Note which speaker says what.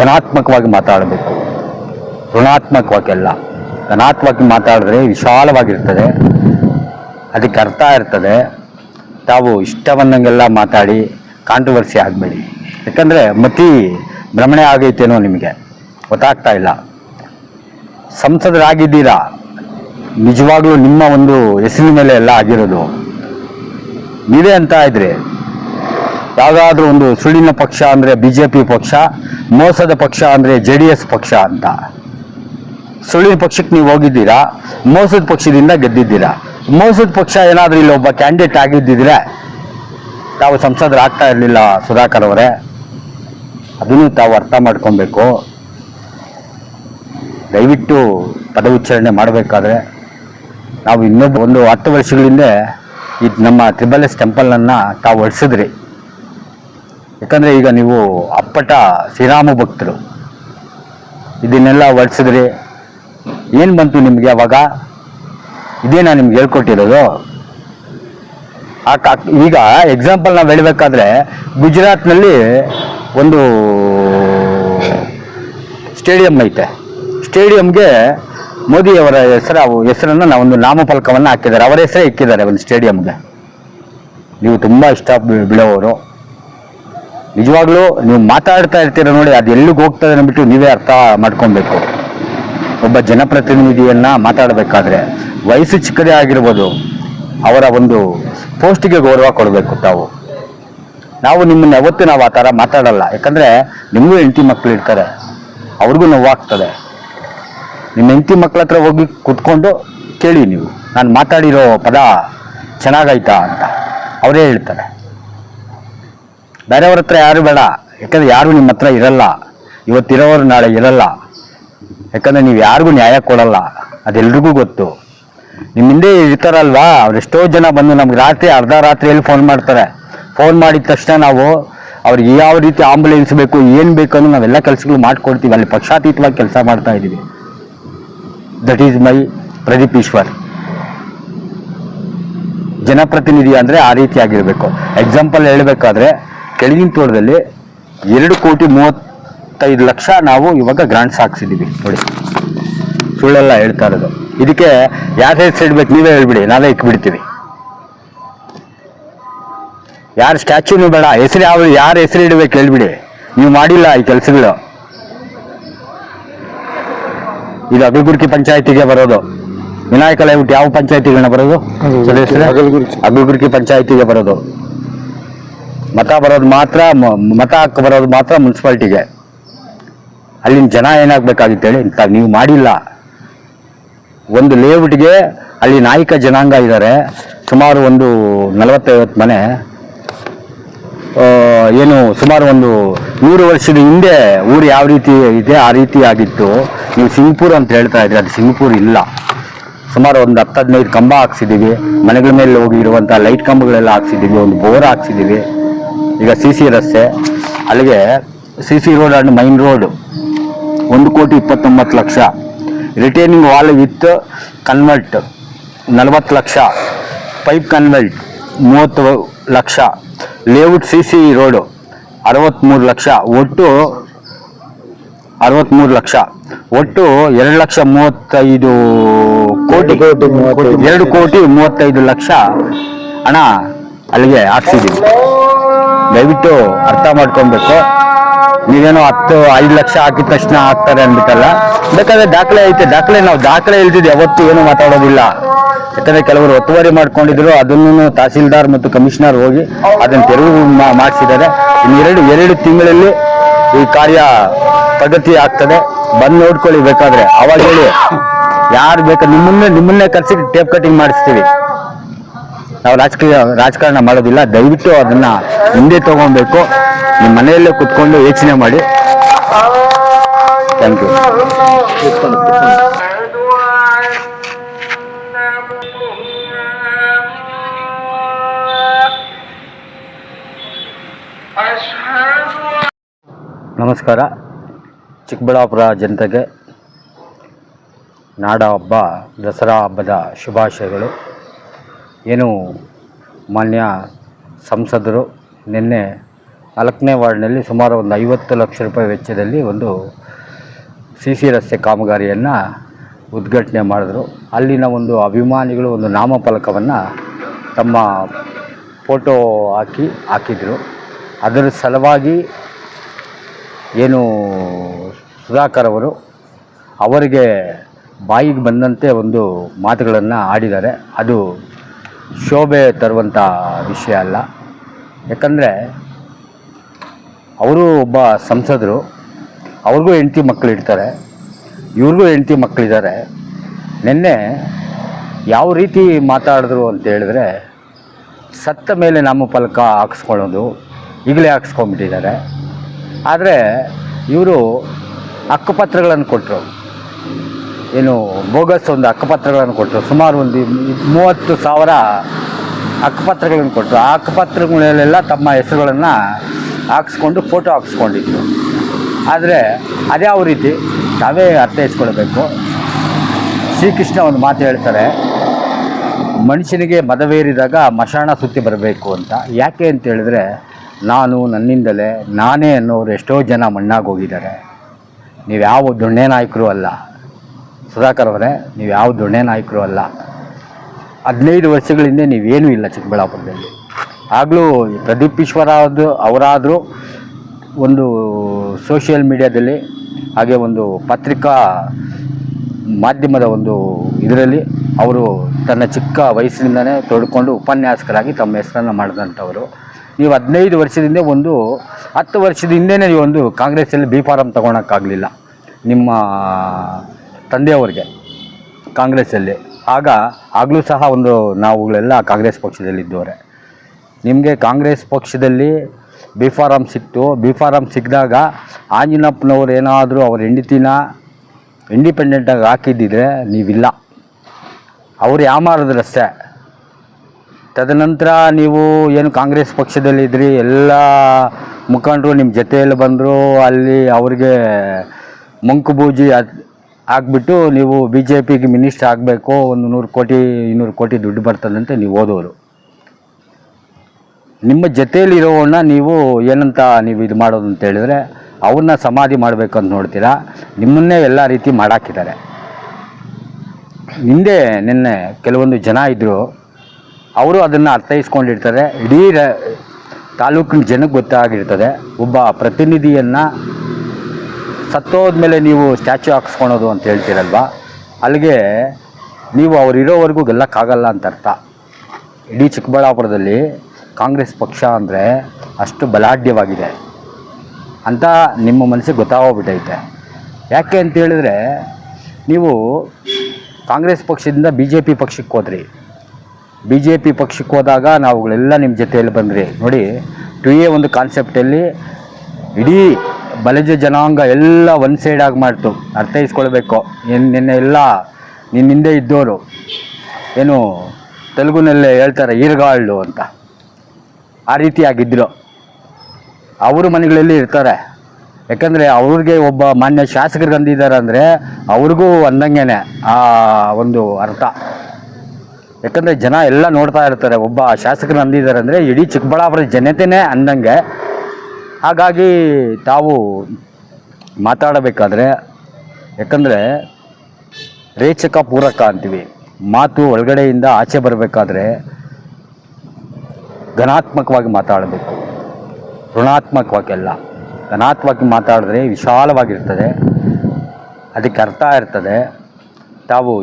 Speaker 1: ಧನಾತ್ಮಕವಾಗಿ ಮಾತಾಡಬೇಕು. ಋಣಾತ್ಮಕವಾಗೆಲ್ಲ. ಧನಾತ್ಮಕವಾಗಿ ಮಾತಾಡಿದ್ರೆ ವಿಶಾಲವಾಗಿರ್ತದೆ. ಅದಕ್ಕೆ ಅರ್ಥ ಇರ್ತದೆ. ತಾವು ಇಷ್ಟ ಬಂದಂಗೆಲ್ಲ ಮಾತಾಡಿ ಕಾಂಟ್ರವರ್ಸಿ ಆಗಬೇಡಿ. ಯಾಕಂದರೆ ಮತಿ ಭ್ರಮಣೆ ಆಗೈತೇನೋ ನಿಮಗೆ ಗೊತ್ತಾಗ್ತಾ ಇಲ್ಲ. ಸಂಸದರಾಗಿದ್ದೀರಾ? ನಿಜವಾಗ್ಲೂ ನಿಮ್ಮ ಒಂದು ಹೆಸರಿನ ಮೇಲೆ ಎಲ್ಲ ಆಗಿರೋದು. ನೀವೇ ಅಂತ ಇದ್ರಿ. ಯಾವುದಾದ್ರೂ ಒಂದು ಸುಳ್ಳಿನ ಪಕ್ಷ ಅಂದರೆ ಬಿ ಜೆ ಪಿ ಪಕ್ಷ, ಮೋಸದ ಪಕ್ಷ ಅಂದರೆ ಜೆ ಡಿ ಎಸ್ ಪಕ್ಷ ಅಂತ. ಸುಳ್ಳಿನ ಪಕ್ಷಕ್ಕೆ ನೀವು ಹೋಗಿದ್ದೀರಾ? ಮೋಸದ ಪಕ್ಷದಿಂದ ಗೆದ್ದಿದ್ದೀರಾ? ಮೋಸದ ಪಕ್ಷ ಏನಾದರೂ ಇಲ್ಲಿ ಒಬ್ಬ ಕ್ಯಾಂಡಿಡೇಟ್ ಆಗಿದ್ದಿದ್ರೆ ತಾವು ಸಂಸದರಾಗ್ತಾ ಇರಲಿಲ್ಲ ಸುಧಾಕರ್ ಅವರೇ. ಅದನ್ನು ತಾವು ಅರ್ಥ ಮಾಡ್ಕೊಬೇಕು. ದಯವಿಟ್ಟು ಪದ ಉಚ್ಚಾರಣೆ ಮಾಡಬೇಕಾದ್ರೆ ನಾವು ಇನ್ನೊಬ್ಬ ಒಂದು ಹತ್ತು ವರ್ಷಗಳಿಂದ ಇದು ನಮ್ಮ ತ್ರಿಬಲ್ ಎಸ್ ಟೆಂಪಲನ್ನು ತಾವು ಹೊಡ್ಸಿದ್ರಿ ಯಾಕಂದರೆ ಈಗ ನೀವು ಅಪ್ಪಟ ಶ್ರೀರಾಮ ಭಕ್ತರು. ಇದನ್ನೆಲ್ಲ ಹೊಡ್ಸಿದ್ರಿ ಏನು ಬಂತು ನಿಮಗೆ ಅವಾಗ? ಇದೇ ನಾನು ನಿಮ್ಗೆ ಹೇಳ್ಕೊಟ್ಟಿರೋದು. ಈಗ ಎಕ್ಸಾಂಪಲ್ ನಾವು ಹೇಳಬೇಕಾದ್ರೆ ಗುಜರಾತ್ನಲ್ಲಿ ಒಂದು ಸ್ಟೇಡಿಯಂ ಐತೆ. ಸ್ಟೇಡಿಯಂಗೆ ಮೋದಿಯವರ ಹೆಸರು, ಹೆಸರನ್ನು ಒಂದು ನಾಮಫಲಕವನ್ನು ಹಾಕಿದ್ದಾರೆ. ಅವರ ಹೆಸರೇ ಇಕ್ಕಿದ್ದಾರೆ ಒಂದು ಸ್ಟೇಡಿಯಂಗೆ. ನೀವು ತುಂಬ ಇಷ್ಟ ಬಿಡೋವರು ನಿಜವಾಗ್ಲೂ ನೀವು ಮಾತಾಡ್ತಾ ಇರ್ತೀರ ನೋಡಿ, ಅದು ಎಲ್ಲಿಗೆ ಹೋಗ್ತದೆ ಅಂದ್ಬಿಟ್ಟು ನೀವೇ ಅರ್ಥ ಮಾಡ್ಕೊಬೇಕು. ಒಬ್ಬ ಜನಪ್ರತಿನಿಧಿಯನ್ನ ಮಾತಾಡಬೇಕಾದ್ರೆ ವಯಸ್ಸು ಚಿಕ್ಕದೇ ಆಗಿರ್ಬೋದು, ಅವರ ಒಂದು ಪೋಸ್ಟಿಗೆ ಗೌರವ ಕೊಡಬೇಕು ತಾವು. ನಾವು ನಿಮ್ಮನ್ನ ಯಾವತ್ತೂ ನಾವು ಆ ಥರ ಮಾತಾಡಲ್ಲ. ಯಾಕಂದರೆ ನಿಮಗೂ ಹೆಂಡತಿ ಮಕ್ಕಳು ಇರ್ತಾರೆ, ಅವ್ರಿಗೂ ನೋವಾಗ್ತದೆ. ನಿಮ್ಮ ಹೆಂಡತಿ ಮಕ್ಕಳ ಹತ್ರ ಹೋಗಿ ಕುತ್ಕೊಂಡು ಕೇಳಿ ನೀವು. ನಾನು ಮಾತಾಡಿರೋ ಪದ ಚೆನ್ನಾಗೈತಾ ಅಂತ. ಅವರೇ ಹೇಳ್ತಾರೆ. ಬೇರೆಯವ್ರ ಹತ್ರ ಯಾರು ಬೇಡ. ಯಾಕಂದ್ರೆ ಯಾರು ನಿಮ್ಮ ಹತ್ರ ಇರಲ್ಲ. ಇವತ್ತಿರೋರು ನಾಳೆ ಇರಲ್ಲ. ಯಾಕಂದ್ರೆ ನೀವು ಯಾರಿಗೂ ನ್ಯಾಯ ಕೊಡಲ್ಲ. ಅದೆಲ್ರಿಗೂ ಗೊತ್ತು. ನಿಮ್ಮ ಹಿಂದೆ ಇರ್ತಾರಲ್ವಾ? ಅವರೆಷ್ಟೋ ಜನ ಬಂದು ನಮ್ಗೆ ರಾತ್ರಿ, ಅರ್ಧ ರಾತ್ರಿಯಲ್ಲಿ ಫೋನ್ ಮಾಡ್ತಾರೆ. ಫೋನ್ ಮಾಡಿದ ತಕ್ಷಣ ನಾವು ಅವ್ರಿಗೆ ಯಾವ ರೀತಿ ಆಂಬುಲೆನ್ಸ್ ಬೇಕು, ಏನು ಬೇಕು ಅನ್ನೋ ನಾವೆಲ್ಲ ಕೆಲಸಗಳು ಮಾಡ್ಕೊಡ್ತೀವಿ. ಅಲ್ಲಿ ಪಕ್ಷಾತೀತವಾಗಿ ಕೆಲಸ ಮಾಡ್ತಾ ಇದ್ದೀವಿ. That is my Pradeep Eshwar. ಜನಪ್ರತಿನಿಧಿ ಅಂದರೆ ಆ ರೀತಿ ಆಗಿರಬೇಕು. ಎಕ್ಸಾಂಪಲ್ ಹೇಳಬೇಕಾದ್ರೆ ಕೆಳಗಿನ ತೋಟದಲ್ಲಿ ಎರಡು ಕೋಟಿ ಮೂವತ್ತೈದು ಲಕ್ಷ ನಾವು ಇವಾಗ ಗ್ರಾಂಟ್ಸ್ ಹಾಕ್ಸಿದ್ದೀವಿ ನೋಡಿ. ಸುಳ್ಳೆಲ್ಲ ಹೇಳ್ತಾ ಇರೋದು. ಇದಕ್ಕೆ ಯಾರ ಹೆಸರು ಇಡ್ಬೇಕು ನೀವೇ ಹೇಳ್ಬಿಡಿ ನಾವೇ ಇಕ್ಬಿಡ್ತೀವಿ. ಯಾರ ಸ್ಟ್ಯಾಚ್ಯೂನು ಬೇಡ ಹೆಸರು ಯಾವ ಯಾರ ಹೆಸರು ಇಡಬೇಕು ಹೇಳ್ಬಿಡಿ. ನೀವು ಮಾಡಿಲ್ಲ ಈ ಕೆಲಸಗಳು. ಇದು ಅಗಲಗುರ್ಕಿ ಪಂಚಾಯತಿಗೆ ಬರೋದು. ವಿನಾಯಕ ಲೈಟ್ ಯಾವ ಪಂಚಾಯತಿಗಳನ್ನ ಬರೋದು? ಅಗಲಗುರ್ಕಿ ಪಂಚಾಯತಿಗೆ ಬರೋದು. ಮತ ಬರೋದು ಮಾತ್ರ ಮತ ಹಾಕಿ ಬರೋದು ಮಾತ್ರ ಮುನ್ಸಿಪಾಲ್ಟಿಗೆ. ಅಲ್ಲಿನ ಜನ ಏನಾಗಬೇಕಾಗಿತ್ತು ಹೇಳಿ ಇಂಥ ನೀವು ಮಾಡಿಲ್ಲ. ಒಂದು ಲೇಔಟ್ಗೆ ಅಲ್ಲಿ ನಾಯಕ ಜನಾಂಗ ಇದ್ದಾರೆ ಸುಮಾರು ಒಂದು ನಲವತ್ತೈವತ್ತು ಮನೆ. ಏನು ಸುಮಾರು ಒಂದು ನೂರು ವರ್ಷದ ಹಿಂದೆ ಊರು ಯಾವ ರೀತಿ ಇದೆ, ಆ ರೀತಿ ಆಗಿತ್ತು. ನೀವು ಸಿಂಗ್ಪುರ್ ಅಂತ ಹೇಳ್ತಾ ಇದ್ರಿ, ಅದು ಸಿಂಗ್ಪುರ್ ಇಲ್ಲ. ಸುಮಾರು ಒಂದು ಹತ್ತು ಹದಿನೈದು ಕಂಬ ಹಾಕ್ಸಿದ್ದೀವಿ. ಮನೆಗಳ ಮೇಲೆ ಹೋಗಿ ಇರುವಂಥ ಲೈಟ್ ಕಂಬಗಳೆಲ್ಲ ಹಾಕ್ಸಿದ್ದೀವಿ, ಒಂದು ಬೋರ್ ಹಾಕ್ಸಿದ್ದೀವಿ. ಈಗ ಸಿ ಸಿ ರಸ್ತೆ ಅಲ್ಲಿಗೆ C C road and main road ಒಂದು ಕೋಟಿ ಇಪ್ಪತ್ತೊಂಬತ್ತು ಲಕ್ಷ. ರಿಟೈನಿಂಗ್ ವಾಲ್ ವಿತ್ ಕನ್ವರ್ಟ್ ನಲವತ್ತು ಲಕ್ಷ. ಪೈಪ್ ಕನ್ವರ್ಟ್ ಮೂವತ್ತು ಲಕ್ಷ. ಲೇಔಟ್ ಸಿ ಸಿ ರೋಡು ಅರವತ್ತ್ಮೂರು ಲಕ್ಷ. ಒಟ್ಟು ಅರವತ್ತ್ಮೂರು ಲಕ್ಷ. ಒಟ್ಟು ಎರಡು ಲಕ್ಷ ಮೂವತ್ತೈದು ಕೋಟಿ. ಎರಡು ಕೋಟಿ ಮೂವತ್ತೈದು ಲಕ್ಷ ಹಣ ಅಲ್ಲಿಗೆ ಹಾಕ್ಸಿದ್ದೀವಿ. ದಯವಿಟ್ಟು ಅರ್ಥ ಮಾಡ್ಕೊಬೇಕು. ನೀವೇನೋ ಹತ್ತು, ಐದು ಲಕ್ಷ ಹಾಕಿದ ತಕ್ಷಣ ಹಾಕ್ತಾರೆ ಅಂದ್ಬಿಟ್ಟಲ್ಲ. ಬೇಕಾದ್ರೆ ದಾಖಲೆ ಐತೆ. ದಾಖಲೆ ನಾವು ದಾಖಲೆ ಇಲ್ದಿದ್ದು ಯಾವತ್ತೂ ಏನು ಮಾತಾಡೋದಿಲ್ಲ. ಯಾಕಂದ್ರೆ ಕೆಲವರು ಒತ್ತುವರಿ ಮಾಡ್ಕೊಂಡಿದ್ರು, ಅದನ್ನು ತಹಸೀಲ್ದಾರ್ ಮತ್ತು ಕಮಿಷನರ್ ಹೋಗಿ ಅದನ್ನು ತೆರವು ಮಾಡಿಸಿದ್ದಾರೆ. ಇನ್ನು ಎರಡು ಎರಡು ತಿಂಗಳಲ್ಲಿ ಈ ಕಾರ್ಯ ಪ್ರಗತಿ ಆಗ್ತದೆ. ಬಂದು ನೋಡ್ಕೊಳ್ಳಿ ಬೇಕಾದ್ರೆ. ಅವಾಗ ಹೇಳಿ. ಯಾರು ಬೇಕಾದ್ರೆ ನಿಮ್ಮನ್ನೇ ನಿಮ್ಮನ್ನೇ ಕರೆಸಿ ಟೇಪ್ ಕಟಿಂಗ್ ಮಾಡಿಸ್ತೀವಿ. ನಾವು ರಾಜಕೀಯ ರಾಜಕಾರಣ ಮಾಡೋದಿಲ್ಲ, ದಯವಿಟ್ಟು ಅದನ್ನ ಹಿಂದೆ ತಗೊಬೇಕು ನಿಮ್ಮ ಮನೆಯಲ್ಲೇ ಕುತ್ಕೊಂಡು ಯೋಚನೆ ಮಾಡಿ. ಥ್ಯಾಂಕ್ ಯು ನಮಸ್ಕಾರ. ಚಿಕ್ಕಬಳ್ಳಾಪುರ ಜನತೆಗೆ ನಾಡ ಹಬ್ಬ, ದಸರಾ ಹಬ್ಬದ ಶುಭಾಶಯಗಳು. ಏನು ಮಾನ್ಯ ಸಂಸದರು ನಿನ್ನೆ ನಾಲ್ಕನೇ ವಾರ್ಡ್ನಲ್ಲಿ ಸುಮಾರು ಒಂದು ಐವತ್ತು ಲಕ್ಷ ರೂಪಾಯಿ ವೆಚ್ಚದಲ್ಲಿ ಒಂದು ಸಿ ಸಿ ರಸ್ತೆ ಕಾಮಗಾರಿಯನ್ನು ಉದ್ಘಾಟನೆ ಮಾಡಿದ್ರು. ಅಲ್ಲಿನ ಒಂದು ಅಭಿಮಾನಿಗಳು ಒಂದು ನಾಮಫಲಕವನ್ನು ತಮ್ಮ ಫೋಟೋ ಹಾಕಿ, ಹಾಕಿದರು. ಅದರ ಸಲುವಾಗಿ ಏನು ಸುಧಾಕರ್ ಅವರು ಅವರಿಗೆ ಬಾಯಿಗೆ ಬಂದಂತೆ ಒಂದು ಮಾತುಗಳನ್ನು ಆಡಿದ್ದಾರೆ. ಅದು ಶೋಭೆ ತರುವಂಥ ವಿಷಯ ಅಲ್ಲ. ಯಾಕಂದರೆ ಅವರು ಒಬ್ಬ ಸಂಸದರು, ಅವ್ರಿಗೂ ಹೆಂಡತಿ ಮಕ್ಕಳು ಇರ್ತಾರೆ, ಇವ್ರಿಗೂ ಹೆಂಡತಿ ಮಕ್ಕಳಿದ್ದಾರೆ ನಿನ್ನೆ ಯಾವ ರೀತಿ ಮಾತಾಡಿದ್ರು ಅಂತ ಹೇಳಿದ್ರೆ, ಸತ್ತ ಮೇಲೆ ನಾಮಫಲಕ ಹಾಕ್ಸ್ಕೊಳ್ಳೋದು ಈಗಲೇ ಹಾಕ್ಸ್ಕೊಂಬಿಟ್ಟಿದ್ದಾರೆ ಆದರೆ ಇವರು ಹಕ್ಕುಪತ್ರಗಳನ್ನು ಕೊಟ್ಟರು ಏನು ಬೋಗಸ್ ಒಂದು ಹಕ್ಕುಪತ್ರಗಳನ್ನು ಕೊಟ್ಟರು. ಸುಮಾರು ಒಂದು ಮೂವತ್ತು ಸಾವಿರ ಹಕ್ಕುಪತ್ರಗಳನ್ನು ಕೊಟ್ಟರು. ಆ ಹಕ್ಕುಪತ್ರಗಳಲ್ಲೆಲ್ಲ ತಮ್ಮ ಹೆಸರುಗಳನ್ನು ಹಾಕ್ಸ್ಕೊಂಡು ಫೋಟೋ ಹಾಕ್ಸ್ಕೊಂಡಿದ್ರು. ಆದರೆ ಅದ್ಯಾವ ರೀತಿ ತಾವೇ ಅರ್ಥೈಸ್ಕೊಳ್ಬೇಕು. ಶ್ರೀಕೃಷ್ಣ ಒಂದು ಮಾತು ಹೇಳ್ತಾರೆ, ಮನುಷ್ಯನಿಗೆ ಮದವೇರಿದಾಗ ಮಶಾಣ ಸುತ್ತಿ ಬರಬೇಕು ಅಂತ. ಯಾಕೆ ಅಂತ ಹೇಳಿದ್ರೆ, ನಾನು ನನ್ನಿಂದಲೇ ನಾನೇ ಅನ್ನೋರು ಎಷ್ಟೋ ಜನ ಮಣ್ಣಾಗೋಗಿದ್ದಾರೆ ನೀವು ಯಾವ ದೊಣ್ಣೆ ನಾಯಕರು ಅಲ್ಲ. ಸುಧಾಕರ್ ಅವರೇ, ನೀವು ಯಾವ ದೊಣ್ಣೆ ನಾಯಕರು ಅಲ್ಲ. ಹದಿನೈದು ವರ್ಷಗಳಿಂದ ನೀವೇನೂ ಇಲ್ಲ ಚಿಕ್ಕಬಳ್ಳಾಪುರದಲ್ಲಿ. ಆಗಲೂ ಪ್ರದೀಪ್ ಈಶ್ವರ ಅವರಾದರೂ ಒಂದು ಸೋಷಿಯಲ್ ಮೀಡಿಯಾದಲ್ಲಿ, ಹಾಗೆ ಒಂದು ಪತ್ರಿಕಾ ಮಾಧ್ಯಮದ ಒಂದು ಇದರಲ್ಲಿ ಅವರು ತನ್ನ ಚಿಕ್ಕ ವಯಸ್ಸಿನಿಂದನೇ ತೊಡ್ಕೊಂಡು ಉಪನ್ಯಾಸಕರಾಗಿ ತಮ್ಮ ಹೆಸರನ್ನು ಮಾಡಿದಂಥವರು. ನೀವು ಹದಿನೈದು ವರ್ಷದಿಂದ ಒಂದು ಹತ್ತು ವರ್ಷದ ಹಿಂದೆನೇ ನೀವು ಒಂದು ಕಾಂಗ್ರೆಸ್ಸಲ್ಲಿ ಬಿ ಫಾರಮ್ ತೊಗೊಳಕ್ಕಾಗಲಿಲ್ಲ. ನಿಮ್ಮ ತಂದೆಯವರಿಗೆ ಕಾಂಗ್ರೆಸ್ಸಲ್ಲಿ. ಆಗ ಆಗಲೂ ಸಹ ಒಂದು ನಾವುಗಳೆಲ್ಲ ಕಾಂಗ್ರೆಸ್ ಪಕ್ಷದಲ್ಲಿದ್ದವರೆ ನಿಮಗೆ ಕಾಂಗ್ರೆಸ್ ಪಕ್ಷದಲ್ಲಿ ಬಿ ಫಾರಮ್ ಸಿಕ್ತು. ಬಿ ಫಾರಮ್ ಸಿಕ್ಕಿದಾಗ ಆಂಜಿನಪ್ಪನವ್ರು ಏನಾದರೂ ಅವ್ರ ಹೆಂಡತಿನ ಇಂಡಿಪೆಂಡೆಂಟಾಗಿ ಹಾಕಿದ್ದಿದ್ರೆ ನೀವಿಲ್ಲ. ಅವ್ರು ಯಾಮಾರದ್ರಷ್ಟೇ ತದನಂತರ ನೀವು ಏನು ಕಾಂಗ್ರೆಸ್ ಪಕ್ಷದಲ್ಲಿದ್ದಿರಿ ಎಲ್ಲ ಮುಖಂಡರು ನಿಮ್ಮ ಜೊತೆಯಲ್ಲಿ ಬಂದರು, ಅಲ್ಲಿ ಅವ್ರಿಗೆ ಮಂಕು ಬೂಜಿ ಹಾಕ್ಬಿಟ್ಟು ನೀವು ಬಿ ಜೆ ಪಿಗೆ ಮಿನಿಸ್ಟರ್ ಆಗಬೇಕು, ಒಂದು ನೂರು ಕೋಟಿ, ಇನ್ನೂರು ಕೋಟಿ ದುಡ್ಡು ಬರ್ತದಂತೆ ನೀವು ಓದೋರು. ನಿಮ್ಮ ಜೊತೆಯಲ್ಲಿರೋವನ್ನ ನೀವು ಏನಂತ ನೀವು ಇದು ಮಾಡೋದು ಅಂತ ಹೇಳಿದ್ರೆ, ಅವ್ರನ್ನ ಸಮಾಧಿ ಮಾಡಬೇಕಂತ ನೋಡ್ತೀರಾ? ನಿಮ್ಮನ್ನೇ ಎಲ್ಲ ರೀತಿ ಮಾಡಾಕಿದ್ದಾರೆ. ಹಿಂದೆ ನಿನ್ನೆ ಕೆಲವೊಂದು ಜನ ಇದ್ದರು ಅವರು ಅದನ್ನು ಅರ್ಥೈಸ್ಕೊಂಡಿರ್ತಾರೆ. ಇಡೀ ತಾಲೂಕಿನ ಜನಕ್ಕೆ ಗೊತ್ತಾಗಿರ್ತದೆ. ಒಬ್ಬ ಪ್ರತಿನಿಧಿಯನ್ನು ಸತ್ತೋದ್ಮೇಲೆ ನೀವು ಸ್ಟ್ಯಾಚು ಹಾಕಿಸ್ಕೊಳೋದು ಅಂತ ಹೇಳ್ತೀರಲ್ವಾ? ಅಲ್ಲಿಗೆ ನೀವು ಅವ್ರು ಇರೋವರೆಗೂ ಗೆಲ್ಲಕ್ಕಾಗಲ್ಲ ಅಂತ ಅರ್ಥ. ಇಡೀ ಚಿಕ್ಕಬಳ್ಳಾಪುರದಲ್ಲಿ ಕಾಂಗ್ರೆಸ್ ಪಕ್ಷ ಅಂದರೆ ಅಷ್ಟು ಬಲಾಢ್ಯವಾಗಿದೆ. ಅಂತ ನಿಮ್ಮ ಮನಸ್ಸಿಗೆ ಗೊತ್ತಾಗೋಗ್ಬಿಟ್ಟೈತೆ. ಯಾಕೆ ಅಂತ ಹೇಳಿದ್ರೆ, ನೀವು ಕಾಂಗ್ರೆಸ್ ಪಕ್ಷದಿಂದ ಬಿ ಜೆ ಪಿ ಪಕ್ಷಕ್ಕೆ ಹೋದ್ರಿ. ಬಿ ಜೆ ಪಿ ಪಕ್ಷಕ್ಕೆ ಹೋದಾಗ ನಾವುಗಳೆಲ್ಲ ನಿಮ್ಮ ಜೊತೆಯಲ್ಲಿ ಬಂದ್ರಿ. ನೋಡಿ, ಟು ಎ ಒಂದು ಕಾನ್ಸೆಪ್ಟಲ್ಲಿ ಇಡೀ ಬಲಜ ಜನಾಂಗ ಎಲ್ಲ ಒನ್ ಸೈಡ್ ಆಗಿ ಮಾಡ್ತು. ಅರ್ಥೈಸ್ಕೊಳ್ಬೇಕು. ಏನು ನಿನ್ನೆ ಎಲ್ಲ ನಿನ್ನ ಹಿಂದೆ ಇದ್ದವರು ಏನು ತೆಲುಗುನಲ್ಲೇ ಹೇಳ್ತಾರೆ ಈರ್ಗಾಳು ಅಂತ. ಆ ರೀತಿಯಾಗಿದ್ದರು ಅವರು ಮನೆಗಳಲ್ಲಿ ಇರ್ತಾರೆ. ಯಾಕಂದರೆ ಅವ್ರಿಗೆ ಒಬ್ಬ ಮಾನ್ಯ ಶಾಸಕರು ಬಂದಿದ್ದಾರೆ ಅಂದರೆ ಅವ್ರಿಗೂ ಅಂದಂಗೆನೆ ಆ ಒಂದು ಅರ್ಥ. ಯಾಕಂದರೆ ಜನ ಎಲ್ಲ ನೋಡ್ತಾ ಇರ್ತಾರೆ, ಒಬ್ಬ ಶಾಸಕರು ಅಂದಿದ್ದಾರೆ ಅಂದರೆ ಇಡೀ ಚಿಕ್ಕಬಳ್ಳಾಪುರ ಜನತೆನೇ ಅಂದಂಗೆ ಹಾಗಾಗಿ ತಾವು ಮಾತಾಡಬೇಕಾದ್ರೆ, ಯಾಕಂದರೆ ರೇಚಕ ಪೂರಕ ಅಂತೀವಿ. ಮಾತು ಒಳಗಡೆಯಿಂದ ಆಚೆ ಬರಬೇಕಾದ್ರೆ ಧನಾತ್ಮಕವಾಗಿ ಮಾತಾಡಬೇಕು. ಋಣಾತ್ಮಕವಾಗೆಲ್ಲ. ಧನಾತ್ಮಕವಾಗಿ ಮಾತಾಡಿದ್ರೆ ವಿಶಾಲವಾಗಿರ್ತದೆ. ಅದಕ್ಕೆ ಅರ್ಥ ಇರ್ತದೆ. ತಾವು